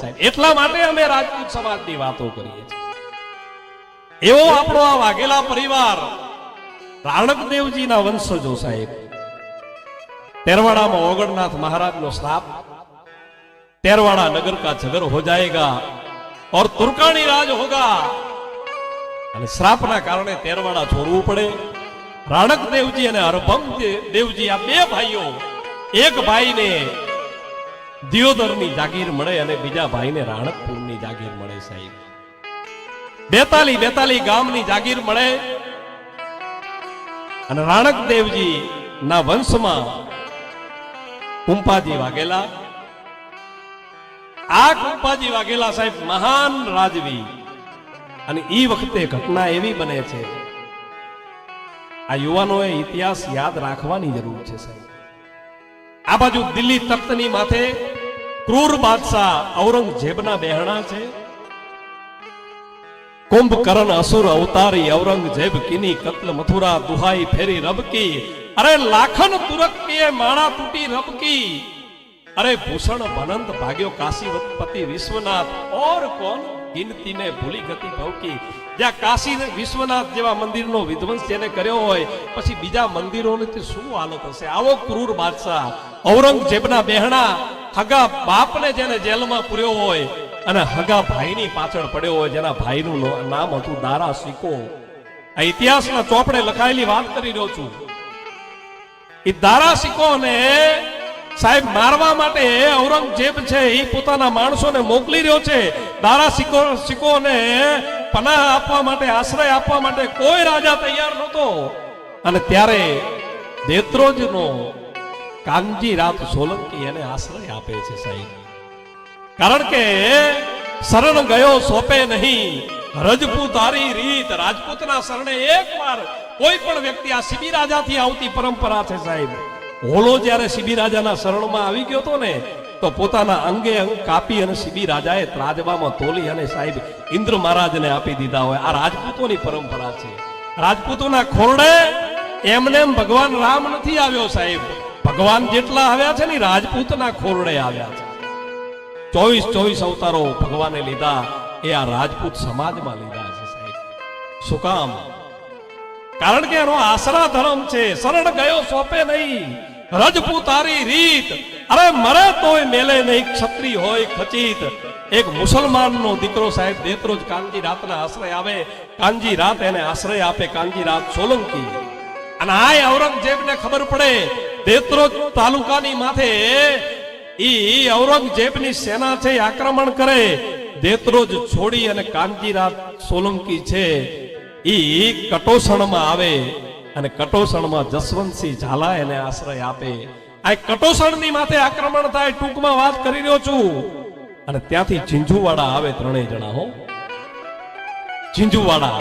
સાહેબ. એટલા માટે અમે રાજપૂત સમાજની વાતો કરીએ છીએ. એવો આપણો આ વાઘેલા પરિવાર રાણકદેવજીના વંશજો સાહેબ. તેરવાડામાં ઓગણનાથ મહારાજનો શ્રાપ તેરવાડા નગર કા ઝગર હો જાયેગા, ઓર તુર્કાણી રાજ હોગા. અને શ્રાપના કારણે તેરવાડા છોડવું પડે. રાણક દેવજી અને હરભમ દેવજી આ બે ભાઈઓ, એક ભાઈને દિયોદરની જાગીર મળે અને બીજા ભાઈને રાણકપુરની જાગીર મળે સાહેબ. બેતાલી બેતાલી ગામની જાગીર મળે અને રાણકદેવજી ના વંશમાં કુંપાજી વાઘેલા. આ કુંપાજી વાઘેલા સાહેબ મહાન રાજવી. અને એ વખતે ઘટના એવી બને છે, આ યુવાનોએ ઇતિહાસ યાદ રાખવાની જરૂર છે સાહેબ. આ બાજુ દિલ્હી તખ્તની માથે ક્રૂર બાદશાહ ઔરંગઝેબના બહેણા છે. કુંભકર્ણ અસુર અવતારી ઔરંગઝેબ કિની કત્લ મથુરા દુહાઈ ફેરી રબકી. અરે લાખન તુરકીએ માણા તૂટી રબકી. અરે ભૂષણ ભનંત ભાગ્યો કાશીપતિ વિશ્વનાથ. ઓર કોણ ગિનતી ને ભૂલી ગતિ ભવકી જ્યાં કાશી વિશ્વનાથ જેવા મંદિરનો વિધ્વંસ જેને કર્યો હોય, પછી બીજા મંદિરોની શું હાલત હશે? આવો ક્રૂર બાદશાહ. ઔરંગઝેબના બહેણા હગા બાપને જેને જેલમાં પૂર્યો હોય અને હગા ભાઈની પાછળ પડ્યો હોય, જેના ભાઈનું નો- નામ હતું દારા સિકો આ ઇતિહાસના ચોપડે લખાયેલી વાત કરી રહ્યો છું. એ દારા સિકોને સાહેબ મારવા માટે ઔરંગઝેબ છે એ પોતાના માણસોને મોકલી રહ્યો છે. દારા સિકો સિકોને પનાહ આપવા માટે, આશ્રય આપવા માટે કોઈ રાજા તૈયાર નહોતો. અને ત્યારે દેત્રોજનો કાનજી રામ સોલંકી એને આશ્રય આપે છે સાહેબ. કારણ કે શરણ ગયો સોપે નહીં. રજપૂતારી રીત, રાજપૂતના શરણે એકવાર કોઈ પણ વ્યક્તિ આ શિબી રાજાથી આવતી પરંપરા છે સાહેબ. હોલો જ્યારે શિબી રાજાના શરણમાં આવી ગયો હતો ને, તો પોતાના અંગે અંગ કાપી અને શિબી રાજાએ ત્રાજવામાં તોલી અને સાહેબ ઇન્દ્ર મહારાજને આપી દીધા હોય. આ રાજપૂતોની પરંપરા છે. રાજપૂતોના ખોરડે એમને એમ ભગવાન રામ નથી આવ્યો સાહેબ. ભગવાન જેટલા આવ્યા છે ને રાજપૂતના ખોરડે આવ્યા છે. ચોવીસ ચોવીસ અવતારો ભગવાને લીધા, એ આ રાજપૂત સમાજમાં લીધા છે સાહેબ. શું કારણ કે એનો આશરા ધર્મ છે, શરણ ગયો સોંપે નહીં. રજપૂતારી રીત. અરે મરે તોય મેલે નહીં, ક્ષત્રિય હોય ખચિત. એક મુસલમાનનો દીકરો સાહેબ દેતરોજ કાનજી રાતના આશ્રય આવે. કાનજી રાત એને આશ્રય આપે, કાનજી રાત સોલંકી. અને આ ઔરંગઝેબને ખબર પડે દેતરોજ તાલુકાની માથે ઈ ઔરંગઝેબની સેના છે આક્રમણ કરે. દેત્રોજ છોડી અને કાનજીરાત સોલંકી છે. ઈ કટોસણમાં આવે અને કટોસણમાં જસવંતસિંહ ઝાલા એને આશ્રય આપે. આ કટોસણની માથે આક્રમણ થાય, ટૂંકમાં વાત કરી રહ્યો છું. અને ત્યાંથી ઝીંઝુવાડા આવે ત્રણેય જણા, હો. ઝીંઝુવાડા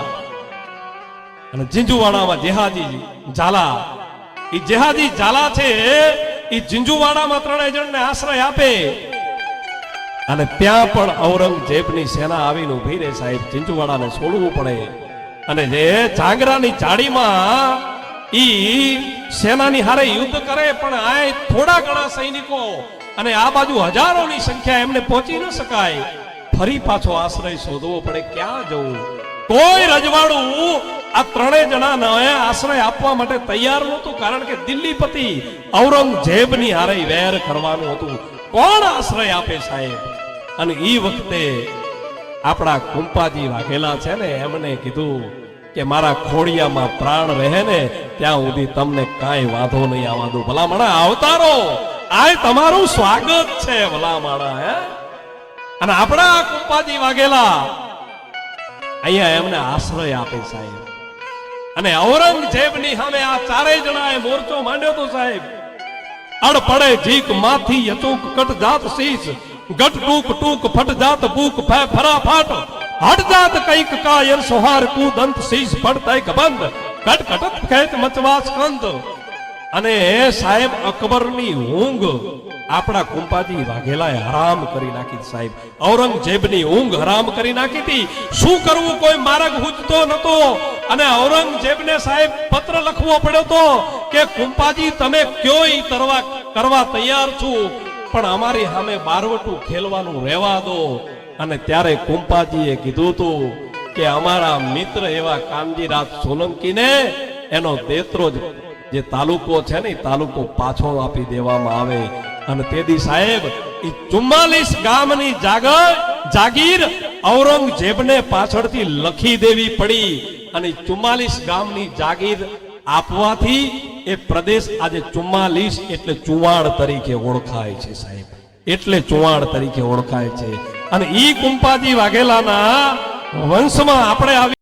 અને ઝીંઝુવાડામાં જેહાજી ઝાલા ઈ જેહાદી ઝાલા છે. ઈ ઝીંઝુવાડામાં ત્રણેય જણને આશ્રય આપે. અને ત્યાં પણ ઔરંગઝેબની સેના આવીને ઊભી રહે સાહેબ ઝીંઝુવાડાને છોડવું પડે. અને જે જાંગરાની જાડીમાં ઈ સેનાની હારે યુદ્ધ કરે, પણ આ થોડા ઘણા સૈનિકો અને આ બાજુ હજારોની સંખ્યા એમને પહોંચી ન શકાય. ફરી પાછો આશ્રય શોધવો પડે, ક્યાં જવું? કોઈ રજવાડું આ ત્રણેય જણાને આશ્રય આપવા માટે તૈયાર નહોતું, કારણ કે દિલ્હીપતિ ઔરંગઝેબની હારે વેર કરવાનું હતું. કોણ આશ્રય આપે સાહેબ? અને એ વખતે આપણા કુંપાજી વાઘેલા છે ને એમને કીધું કે મારા ખોડિયામાં પ્રાણ રહે ને, ત્યાં સુધી તમને કાંઈ વાંધો નહીં આવવા દઉં ભલામણા, આવતારો! આ તમારું સ્વાગત છે, ભલામણા, હે? અને આપણા કુંપાજી વાઘેલા, અહીંયા એમને આશ્રય આપે સાહેબ. અને ઔરંગઝેબની સામે આ ચારેય જણાએ મોરચો માંડ્યો તો સાહેબ. અડપડે જીક માથી યતુક કટ જાત શીશ ગટ ટૂક ટૂક ફટ જાત બૂક ફે ફરા ફાટ હટ જાત કંઈક કાયર સોહાર કુ દંત શીશ પડતાય કબંધ કટ કટત ખેત મચવા સ્કંદ અને સાહેબ અકબરની ઊંઘ આપણા કુંપાજી વાઘેલાએ હરામ કરી નાખી સાહેબ. ઔરંગઝેબની ઊંઘ હરામ કરી નાખી હતી. શું કરવું? કોઈ માર્ગ હૂજતો નતો. અને ઔરંગઝેબને સાહેબ પત્ર લખવો પડ્યો તો કે, કુંપાજી, તમે ક્યોય તરવા, કરવા તૈયાર છું? પણ અમારી સામે બારવટું ખેલવાનું રહેવા દો. અને ત્યારે કુંપાજીએ કીધું તું કે, અમારા મિત્ર એવા કાનજીરાજ સોલંકીને એનો દેતરો જે તાલુકો છે ને તાલુકો પાછો આપી દેવામાં આવે. અને તેદી સાહેબ એ ચુમ્માલીસ ગામની જાગર, જાગીર ઔરંગઝેબને પાછળથી લખી દેવી પડી. અને ચુમ્માલીસ ગામની જાગીર આપવાથી એ પ્રદેશ આજે ચુમ્માલીસ એટલે ચુવાડ તરીકે ઓળખાય છે સાહેબ. એટલે ચુવાડ તરીકે ઓળખાય છે. અને ઈ કુંપાજી વાઘેલાના વંશમાં આપણે આવી